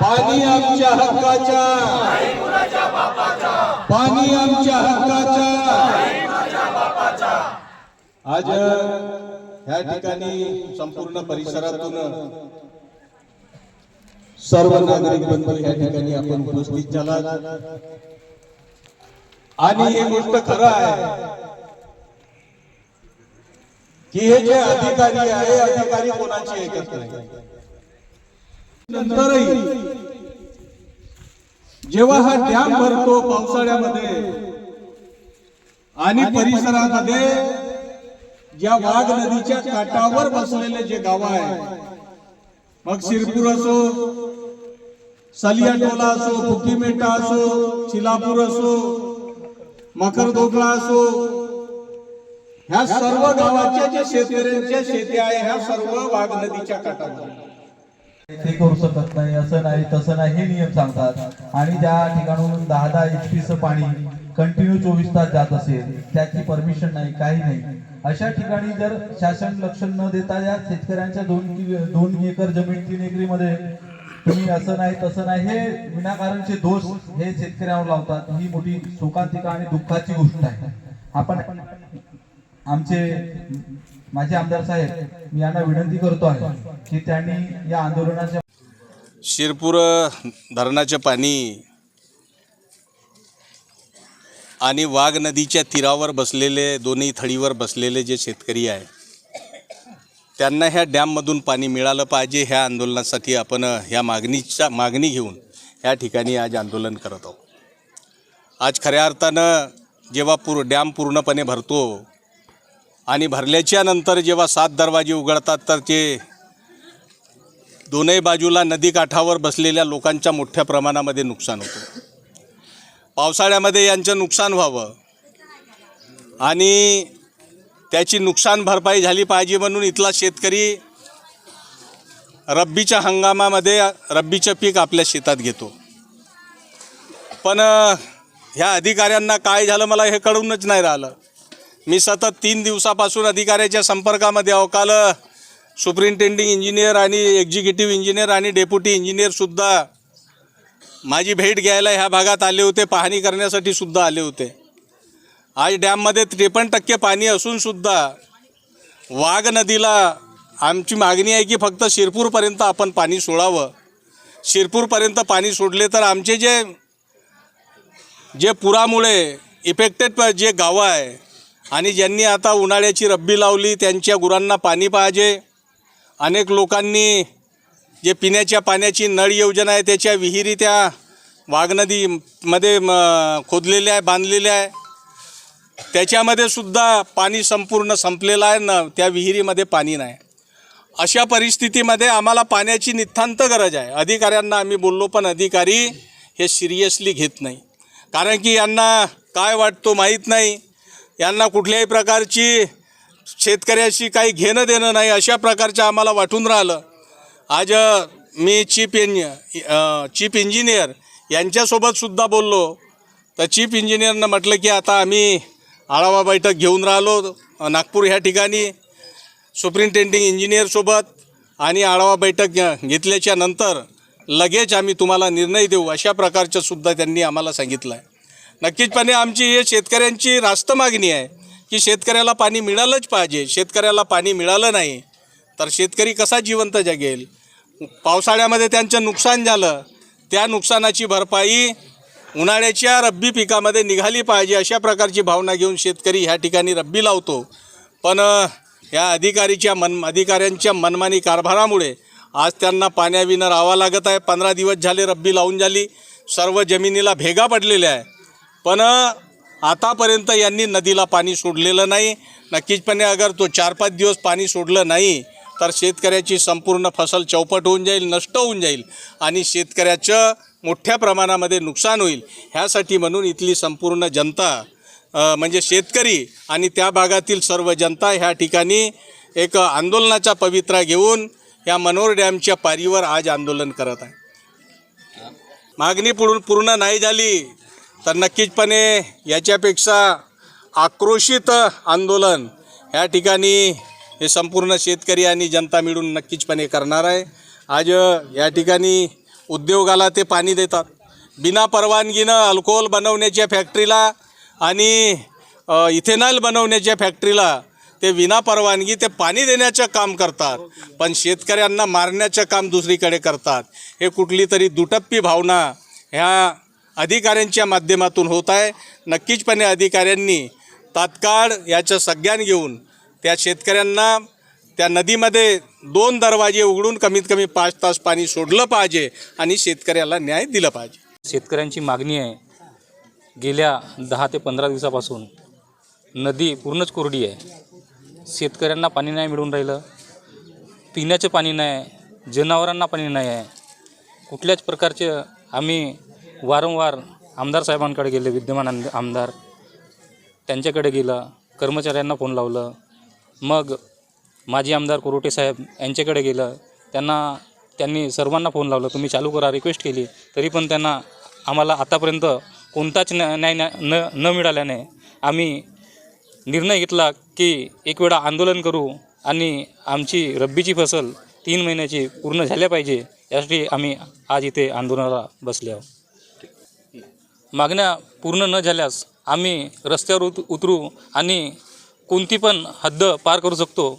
पाणी आमच्या हक्काच्या. पाणी आमच्या हक्काच्या. आज ह्या ठिकाणी संपूर्ण परिसरातून सर्व नागरिक बंधू या ठिकाणी आपण उपस्थित झाला आणि हे गोष्ट खरं आहे की हे जे अधिकारी आहे अधिकारी कोणाचे ऐकत नाही नंतरही जेव्हा हा डॅम भरतो पावसाळ्यामध्ये आणि परिसरामध्ये ज्या वाघ नदीच्या काठावर बसलेले जे गाव आहे मग शिरपूर असो सलियाटोला असो फुकीमेटा असो चिलापूर असो मकरदोगला असो ह्या सर्व गावाच्या जे शेतकऱ्यांच्या शेती आहे ह्या सर्व वाघ नदीच्या काठावर. ते करू शकत नाही असं नाही तसं नाही हे नियम सांगतात. आणि ज्या ठिकाणून दहा दहा एच पीचं पाणी कंटिन्यू चोवीस तास जात असेल त्याची परमिशन नाही काही नाही. अशा ठिकाणी जर शासन लक्ष न देता या शेतकऱ्यांच्या दोन दोन एकर जमीन तीन एकरीमध्ये तुम्ही असं नाही तसं नाही हे विनाकारणचे दोष हे शेतकऱ्यांवर लावतात. ही मोठी शोकांतिका आणि दुःखाची गोष्ट आहे. आपण आमचे माझे आमदार साहेब मी यांना विनंती करतो आहे की त्यांनी या आंदोलनाच्या शिरपूर धरणाचे पाणी आणि वाघ नदीच्या तीरावर बसलेले दोन्ही थळीवर बसलेले जे शेतकरी आहे त्यांना ह्या डॅममधून पाणी मिळालं पाहिजे ह्या आंदोलनासाठी आपण ह्या मागणीच्या मागणी घेऊन या ठिकाणी आज आंदोलन करत आहोत. आज खऱ्या अर्थानं जेव्हा पूर डॅम पूर्णपणे भरतो आणि भरल्याच्या नंतर जेव्हा सात दरवाजे उघडतात तर ते दोनही बाजूला नदीकाठावर बसलेल्या लोकांच्या मोठ्या प्रमाणामध्ये नुकसान होतं. पावसाळ्यामध्ये यांचं नुकसान व्हावं आणि त्याची नुकसान भरपाई झाली पाहिजे म्हणून इथला शेतकरी रब्बीच्या हंगामामध्ये रब्बीचं पीक आपल्या शेतात घेतो. पण ह्या अधिकाऱ्यांना काय झालं मला हे कळूनच नाही राहिलं. मी सतत तीन दिवसापासून अधिकाऱ्याच्या संपर्कामध्ये आहो. काल सुप्रिंटेंडिंग इंजिनियर आणि एक्झिक्युटिव्ह इंजिनियर आणि डेप्युटी इंजिनियरसुद्धा माझी भेट घ्यायला ह्या भागात आले होते पाहणी करण्यासाठी सुद्धा आले होते. आज डॅममध्ये त्रेपन्न टक्के पाणी असूनसुद्धा वाघ नदीला आमची मागणी आहे की फक्त शिरपूरपर्यंत आपण पाणी सोडावं. शिरपूरपर्यंत पाणी सोडले तर आमचे जे जे पुरामुळे इफेक्टेड जे गावं आहे आणि ज्यांनी आता उन्हाळ्याची रब्बी लावली त्यांच्या गुरांना पाणी पाहिजे. अनेक लोकांनी जे पिण्याच्या पाण्याची नळ योजना आहे त्याच्या विहिरी त्या वाघनदीमध्ये म खोदलेल्या आहे बांधलेल्या आहे. त्याच्यामध्ये सुद्धा पाणी संपूर्ण संपलेलं आहे न त्या विहिरीमध्ये पाणी नाही. अशा परिस्थितीमध्ये आम्हाला पाण्याची नितांत गरज आहे. अधिकाऱ्यांना आम्ही बोललो पण अधिकारी हे सिरियसली घेत नाही. कारण की यांना काय वाटतो माहीत नाही. यांना कुठल्याही प्रकारची शेतकऱ्याशी काही घेणं देणं नाही अशा प्रकारचं आम्हाला वाटून राहिलं. आज मी चीफ इंज चीफ इंजिनियर यांच्यासोबतसुद्धा बोललो. तर चीफ इंजिनियरनं म्हटलं की आता आम्ही आढावा बैठक घेऊन राहिलो नागपूर ह्या ठिकाणी. सुप्रिंटेंडिंग इंजिनियरसोबत आणि आढावा बैठक घेतल्याच्या नंतर लगेच आम्ही तुम्हाला निर्णय देऊ अशा प्रकारचं सुद्धा त्यांनी आम्हाला सांगितलं आहे नक्कीचपणे आमची हे शेतकऱ्यांची रास्त मागणी आहे की शेतकऱ्याला पाणी मिळालंच पाहिजे शेतकऱ्याला पाणी मिळालं नाही तर शेतकरी कसा जिवंत जगेल? पावसाळ्यामध्ये त्यांचं नुकसान झालं त्या नुकसानाची भरपाई उन्हाळ्याच्या रब्बी पिकामध्ये निघाली पाहिजे अशा प्रकारची भावना घेऊन शेतकरी ह्या ठिकाणी रब्बी लावतो. पण ह्या या अधिकारीच्या मन अधिकाऱ्यांच्या मनमानी कारभारामुळे आज त्यांना पाण्याविना राहावं लागत आहे. पंधरा दिवस झाले रब्बी लावून झाली. सर्व जमिनीला भेगा पडलेल्या आहे. पण आतापर्यंत यांनी नदीला पाणी सोडलेलं नाही. नक्कीचपणे अगर तो चार पाच दिवस पाणी सोडलं नाही तर शेतकऱ्याची संपूर्ण फसल चौपट होऊन जाईल नष्ट होऊन जाईल आणि शेतकऱ्याचं मोठ्या प्रमाणामध्ये नुकसान होईल. ह्यासाठी म्हणून इथली संपूर्ण जनता म्हणजे शेतकरी आणि त्या भागातील सर्व जनता ह्या ठिकाणी एक आंदोलनाचा पवित्रा घेऊन या मनोर डॅमच्या पारीवर आज आंदोलन करत आहे. मागणी पुढून पूर्ण नाही झाली. तर नक्कीचपणे याच्यापेक्षा आक्रोशित आंदोलन ह्या ठिकाणी हे संपूर्ण शेतकरी आणि जनता मिळून नक्कीचपणे करणार आहे. आज या ठिकाणी उद्योगाला ते पाणी देतात. बिना परवानगीनं अल्कोहोल बनवण्याच्या फॅक्टरीला आणि इथेनॉल बनवण्याच्या फॅक्टरीला ते विना परवानगी ते पाणी देण्याचं काम करतात. पण शेतकऱ्यांना मारण्याचं काम दुसरीकडे करतात. हे कुठली तरी दुटप्पी भावना ह्या अधिकाऱ्यांच्या माध्यमातून होत आहे. नक्कीचपणे अधिकाऱ्यांनी तात्काळ याचं संज्ञान घेऊन त्या शेतकऱ्यांना त्या नदीमध्ये दोन दरवाजे उघडून कमीत कमी पाच तास पाणी सोडलं पाहिजे आणि शेतकऱ्याला न्याय दिलं पाहिजे. शेतकऱ्यांची मागणी आहे. गेल्या दहा ते पंधरा दिवसापासून नदी पूर्णच कोरडी आहे. शेतकऱ्यांना पाणी नाही मिळून राहिलं. पिण्याचं पाणी नाही. जनावरांना पाणी नाही आहे. कुठल्याच प्रकारचे आम्ही वारंवार आमदार साहेबांकडे गेले विद्यमान आमदार. त्यांच्याकडे गेलं कर्मचाऱ्यांना फोन लावलं. मग माजी आमदार कोरोटे साहेब यांच्याकडे गेलं. त्यांना त्यांनी सर्वांना फोन लावलं तुम्ही चालू करा रिक्वेस्ट केली. तरी पण त्यांना आम्हाला आतापर्यंत कोणताच न्या- न्याय न न मिळाल्याने आम्ही निर्णय घेतला की एक वेळा आंदोलन करू आणि आमची रब्बीची फसल तीन महिन्याची पूर्ण झाल्या पाहिजे यासाठी आम्ही आज इथे आंदोलनाला बसले आहोत. मागण्या पूर्ण न झाल्यास आम्ही रस्त्यावर उत उतरू आणि कोणती पण हद्द पार करू शकतो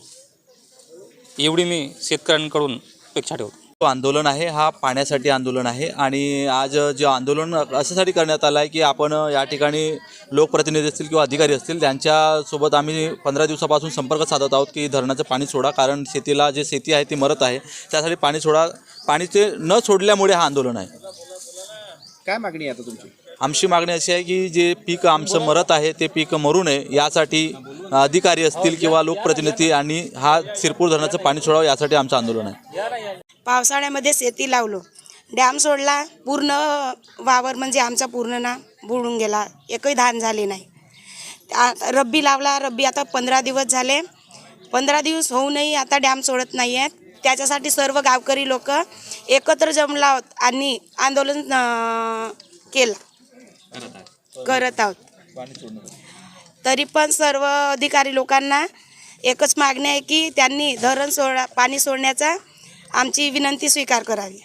एवढी मी शेतकऱ्यांकडून अपेक्षा ठेवतो. जो आंदोलन आहे हा पाण्यासाठी आंदोलन आहे आणि आज जे आंदोलन अशासाठी करण्यात आलं आहे की आपण या ठिकाणी लोकप्रतिनिधी असतील किंवा अधिकारी असतील त्यांच्यासोबत आम्ही पंधरा दिवसापासून संपर्क साधत आहोत की धरणाचं पाणी सोडा कारण शेतीला जे शेती आहे ती मरत आहे त्यासाठी पाणी सोडा पाणी ते न सोडल्यामुळे हा आंदोलन आहे. काय मागणी आहे आता तुमची? आमची मागणी अशी आहे की जे पीक आमचं मरत आहे ते पीक मरू नये. यासाठी अधिकारी असतील किंवा लोकप्रतिनिधी आणि हा सिरपूर धरणाचं पाणी सोडावं यासाठी आमचं आंदोलन आहे. पावसाळ्यामध्ये शेती लावलो. डॅम सोडला पूर्ण वावर म्हणजे आमचा पूर्ण ना बुडून गेला. एकही धान झाले नाही. रब्बी लावला रब्बी आता पंधरा दिवस झाले. पंधरा दिवस होऊनही आता डॅम सोडत नाही आहेत त्याच्यासाठी सर्व गावकरी लोक एकत्र जमला आहोत आणि आंदोलन केलं. करत आहोत. तरी पण सर्व अधिकारी लोकांना एकच मागणी आहे की त्यांनी धरण सोडा पाणी सोडण्याचा आमची विनंती स्वीकार करावी.